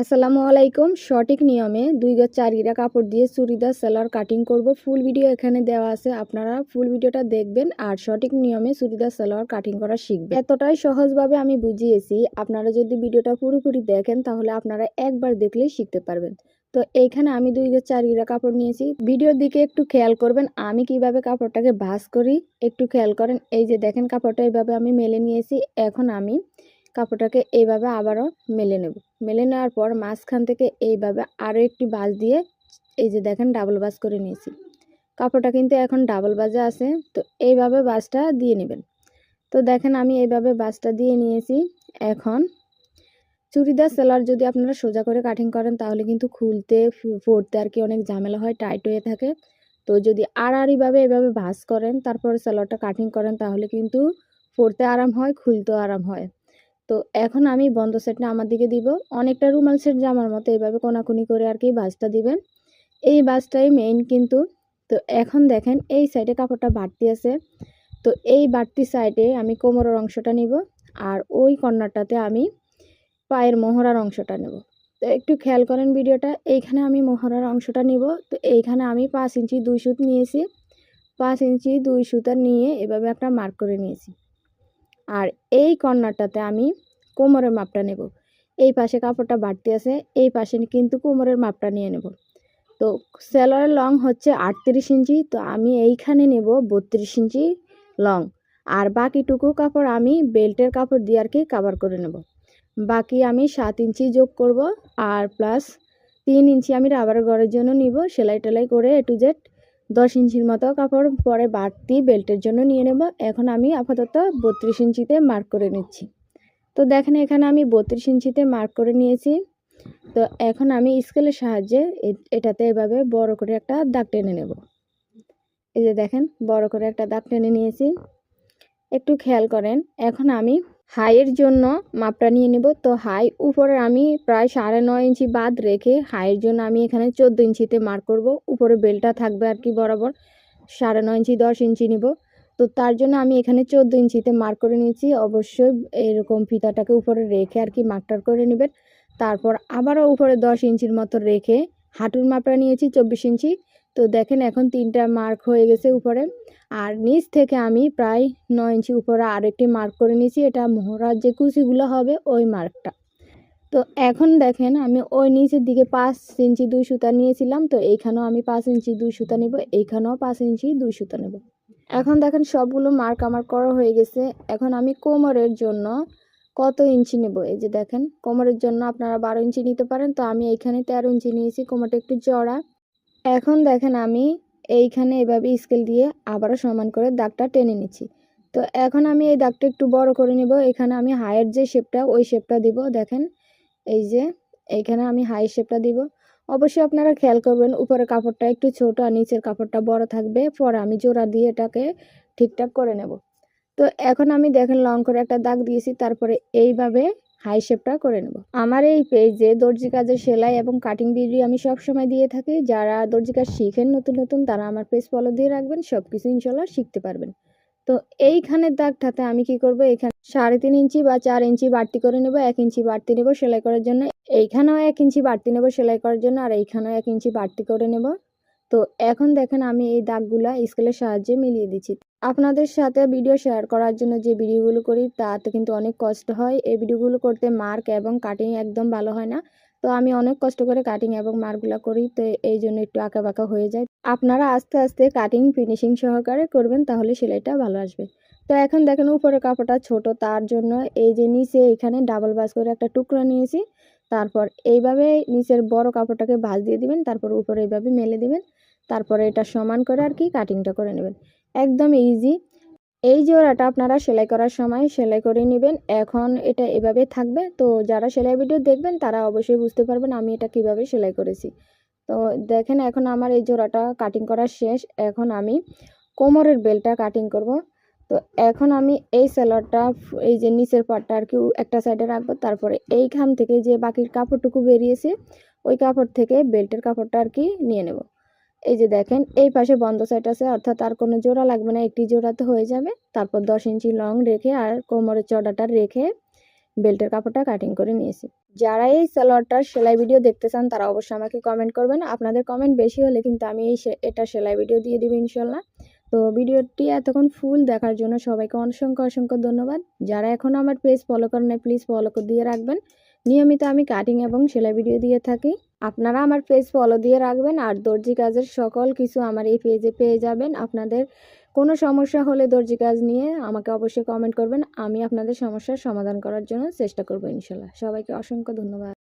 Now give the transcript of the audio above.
আসসালামু আলাইকুম। সঠিক নিয়মে দুই গজ চার গিরা কাপড় দিয়ে চুড়িদার, সেলার, কাটিং করব। ফুল ভিডিও এখানে দেওয়া আছে, আপনারা ফুল ভিডিওটা দেখবেন আর সঠিক নিয়মে চুড়িদার, সেলার, কাটিং করা শিখবেন। এতটাই সহজভাবে আমি বুঝিয়েছি, আপনারা যদি ভিডিওটা পুরোপুরি দেখেন তাহলে আপনারা একবার দেখলেই শিখতে পারবেন। তো এইখানে আমি দুই গজ চার গিরা কাপড় নিয়েছি। ভিডিওর দিকে একটু খেয়াল করবেন, আমি কীভাবে কাপড়টাকে ভাস করি, একটু খেয়াল করেন। এই যে দেখেন, কাপড়টা এইভাবে আমি মেলে নিয়েছি, এখন আমি কাপড়টাকে এইভাবে আবারও মেলে নেব। মেলে নেওয়ার পর মাঝখান থেকে এইভাবে আরও একটি বাজ দিয়ে এই যে দেখেন ডাবল বাজ করে নিয়েছি। কাপড়টা কিন্তু এখন ডাবল বাজে আছে, তো এইভাবে বাজটা দিয়ে নেবেন। তো দেখেন আমি এইভাবে বাজটা দিয়ে নিয়েছি। এখন চুড়িদার, সেলার যদি আপনারা সোজা করে কাটিং করেন, তাহলে কিন্তু খুলতে পড়তে আর কি অনেক ঝামেলা হয় টাইট হয়ে থাকে। তো যদি আড়াআড়িভাবে এভাবে ভাঁজ করেন, তারপর সেলারটা কাটিং করেন, তাহলে কিন্তু পড়তে আরাম হয়, খুলতেও আরাম হয়। তো এখন আমি বন্ধ সেটটা আমার দিকে দিব। অনেকটা রুমাল সেট জামার মতো এইভাবে কোনাকুনি করে আর কি বাজটা দিবেন। এই বাজটাই মেইন কিন্তু। তো এখন দেখেন এই সাইডে কাপড়টা বাড়তি আছে। তো এই বাড়তি সাইডে আমি কোমরের অংশটা নিব আর ওই কর্নারটাতে আমি পায়ের মোহরার অংশটা নেব। তো একটু খেয়াল করেন ভিডিওটা, এইখানে আমি মোহরার অংশটা নিব। তো এইখানে আমি পাঁচ ইঞ্চি দুই সুত নিয়েছি। পাঁচ ইঞ্চি দুই সুতা নিয়ে এভাবে একটা মার্ক করে নিয়েছি। আর এই কর্নারটাতে আমি কোমরের মাপটা নেব। এই পাশে কাপড়টা বাড়তি আছে, এই পাশে কিন্তু কোমরের মাপটা নিয়ে নেব। তো সেলারের লং হচ্ছে আটত্রিশ ইঞ্চি, তো আমি এইখানে নেব বত্রিশ ইঞ্চি লং। আর বাকিটুকু কাপড় আমি বেল্টের কাপড় দিয়ে আর কি কাভার করে নেব। বাকি আমি সাত ইঞ্চি যোগ করব আর প্লাস তিন ইঞ্চি আমি রাবার ঘরের জন্য নিব, সেলাই টেলাই করে এ টু জেড দশ ইঞ্চির মতো কাপড় পরে বাড়তি বেল্টের জন্য নিয়ে নেব। এখন আমি আপাতত বত্রিশ ইঞ্চিতে মার্ক করে নিচ্ছি। তো দেখেন এখানে আমি বত্রিশ ইঞ্চিতে মার্ক করে নিয়েছি। তো এখন আমি স্কেলের সাহায্যে এটাতে এভাবে বড় করে একটা দাগ টেনে নেব। এই যে দেখেন, বড় করে একটা দাগ টেনে নিয়েছি। একটু খেয়াল করেন, এখন আমি হাইয়ের জন্য মাপটা নিয়ে নেব। তো হাই উপরে আমি প্রায় সাড়ে নয় ইঞ্চি বাদ রেখে হাইয়ের জন্য আমি এখানে চোদ্দ ইঞ্চিতে মার্ক করব। উপরে বেলটা থাকবে আর কি বরাবর। সাড়ে নয় ইঞ্চি দশ ইঞ্চি নিব। তো তার জন্য আমি এখানে চোদ্দ ইঞ্চিতে মার্ক করে নিয়েছি। অবশ্যই এরকম ফিতাটাকে উপরে রেখে আর কি মার্কটার করে নেবেন। তারপর আবারও উপরে দশ ইঞ্চির মতো রেখে হাঁটুর মাপটা নিয়েছি চব্বিশ ইঞ্চি। তো দেখেন এখন তিনটা মার্ক হয়ে গেছে উপরে। আর নিচ থেকে আমি প্রায় নয় ইঞ্চি উপরে আরেকটি মার্ক করে নিয়েছি। এটা মোহরার যে কুচিগুলো হবে ওই মার্কটা তো এখন দেখেন আমি ওই নিচের দিকে পাঁচ ইঞ্চি দুই সুতা নিয়েছিলাম। তো এইখানেও আমি পাঁচ ইঞ্চি দুই সুতা নেব, এইখানেও পাঁচ ইঞ্চি দুই সুতা নেব। এখন দেখেন সবগুলো মার্ক আমার করা হয়ে গেছে। এখন আমি কোমরের জন্য কত ইঞ্চি নেব? এই যে দেখেন, কোমরের জন্য আপনারা বারো ইঞ্চি নিতে পারেন। তো আমি এইখানে তেরো ইঞ্চি নিয়েছি, কোমরটা একটু জড়া। এখন দেখেন আমি এইখানে এভাবে স্কেল দিয়ে আবারও সমান করে দাগটা টেনে নিচ্ছি। তো এখন আমি এই দাগটা একটু বড় করে নেব। এখানে আমি হাইয়ের যে শেপটা ওই শেপটা দিব। দেখেন, এই যে এইখানে আমি হাই শেপটা দিব। অবশ্যই আপনারা খেয়াল করবেন উপরে কাপড়টা একটু ছোট আর নিচের কাপড়টা বড় থাকবে। পরে আমি জোড়া দিয়ে এটাকে ঠিকঠাক করে নেব। তো এখন আমি দেখেন লং করে একটা দাগ দিয়েছি, তারপরে এইভাবে হাই শেপটা করে নেব। আমার এই পেজে দর্জি কাজের সেলাই এবং কাটিং ভিডিও আমি সব সময় দিয়ে থাকি। যারা দর্জি কাজ শিখেন নতুন নতুন, তারা আমার পেজ ফলো দিয়ে রাখবেন সব কিছু ইনশাল্লাহ শিখতে পারবেন। তো এইখানের দাগটাতে আমি কি করব? এখানে সাড়ে তিন ইঞ্চি বা চার ইঞ্চি বাড়তি করে নেব, এক ইঞ্চি বাড়তি নেব সেলাই করার জন্য। এইখানেও এক ইঞ্চি বাড়তি নেব সেলাই করার জন্য আর এইখানেও এক ইঞ্চি বাড়তি করে নেব। তো এখন দেখেন আমি এই দাগগুলা স্কেলের সাহায্যে মিলিয়ে দিচ্ছি। আপনাদের সাথে ভিডিও শেয়ার করার জন্য যে ভিডিওগুলো করি, তাতে কিন্তু অনেক কষ্ট হয়। এই ভিডিওগুলো করতে মার্ক এবং কাটিং একদম ভালো হয় না। তো আমি অনেক কষ্ট করে কাটিং এবং মার্কগুলো করি, তো এই জন্য একটু আঁকা বাঁকা হয়ে যায়। আপনারা আস্তে আস্তে কাটিং ফিনিশিং সহকারে করবেন, তাহলে সেলাইটা ভালো আসবে। তো এখন দেখেন উপরে কাপড়টা ছোট, তার জন্য এই যে নিচে এখানে ডাবল বাস করে একটা টুকরো নিয়েছি। তারপর এইভাবে নিচের বড় কাপড়টাকে ভাঁজ দিয়ে দিবেন, তারপর উপরে এইভাবে মেলে দিবেন। তারপরে এটা সমান করে আর কি কাটিংটা করে নেবেন। একদম ইজি এই জোড়াটা আপনারা সেলাই করার সময় সেলাই করে নেবেন। এখন এটা এভাবে থাকবে। তো যারা সেলাই ভিডিও দেখবেন, তারা অবশ্যই বুঝতে পারবেন আমি এটা কীভাবে সেলাই করেছি। তো দেখেন, এখন আমার এই জোড়াটা কাটিং করা শেষ। এখন আমি কোমরের বেলটা কাটিং করব। তো এখন আমি এই সেলারটা এই যে নিচের পাটটা আর কি, একটা সাইডে রাখব। তারপরে এইখান থেকে যে বাকির কাপড়টুকু বেরিয়েছে, ওই কাপড় থেকে বেল্টের কাপড়টা আর কি নিয়ে নেব। এই যে দেখেন, এই পাশে বন্ধ সাইড আছে, অর্থাৎ আর কোনো জোড়া লাগবে না, একটি জোড়াতে হয়ে যাবে। তারপর দশ ইঞ্চি লং রেখে আর কোমরের চড়াটা রেখে বেল্টের কাপড়টা কাটিং করে নিয়েছি। যারা এই সালোয়ারটার সেলাই ভিডিও দেখতে চান, তারা অবশ্যই আমাকে কমেন্ট করবেন। আপনাদের কমেন্ট বেশি হলে কিন্তু আমি এই এটা সেলাই ভিডিও দিয়ে দিব ইনশাল্লাহ। তো ভিডিওটি এতক্ষণ ফুল দেখার জন্য সবাইকে অসংখ্য অসংখ্য ধন্যবাদ। যারা এখনও আমার পেজ ফলো করেন প্লিজ ফলো করে দিয়ে রাখবেন। নিয়মিত আমি কাটিং এবং সেলাই ভিডিও দিয়ে থাকি। আপনারা আমার পেজ ফলো দিয়ে রাখবেন আর দর্জি কাজের সকল কিছু আমার এই পেজে পেয়ে যাবেন। আপনাদের কোনো সমস্যা হলে দর্জি কাজ নিয়ে আমাকে অবশ্যই কমেন্ট করবেন। আমি আপনাদের সমস্যার সমাধান করার জন্য চেষ্টা করব ইনশাল্লাহ। সবাইকে অসংখ্য ধন্যবাদ।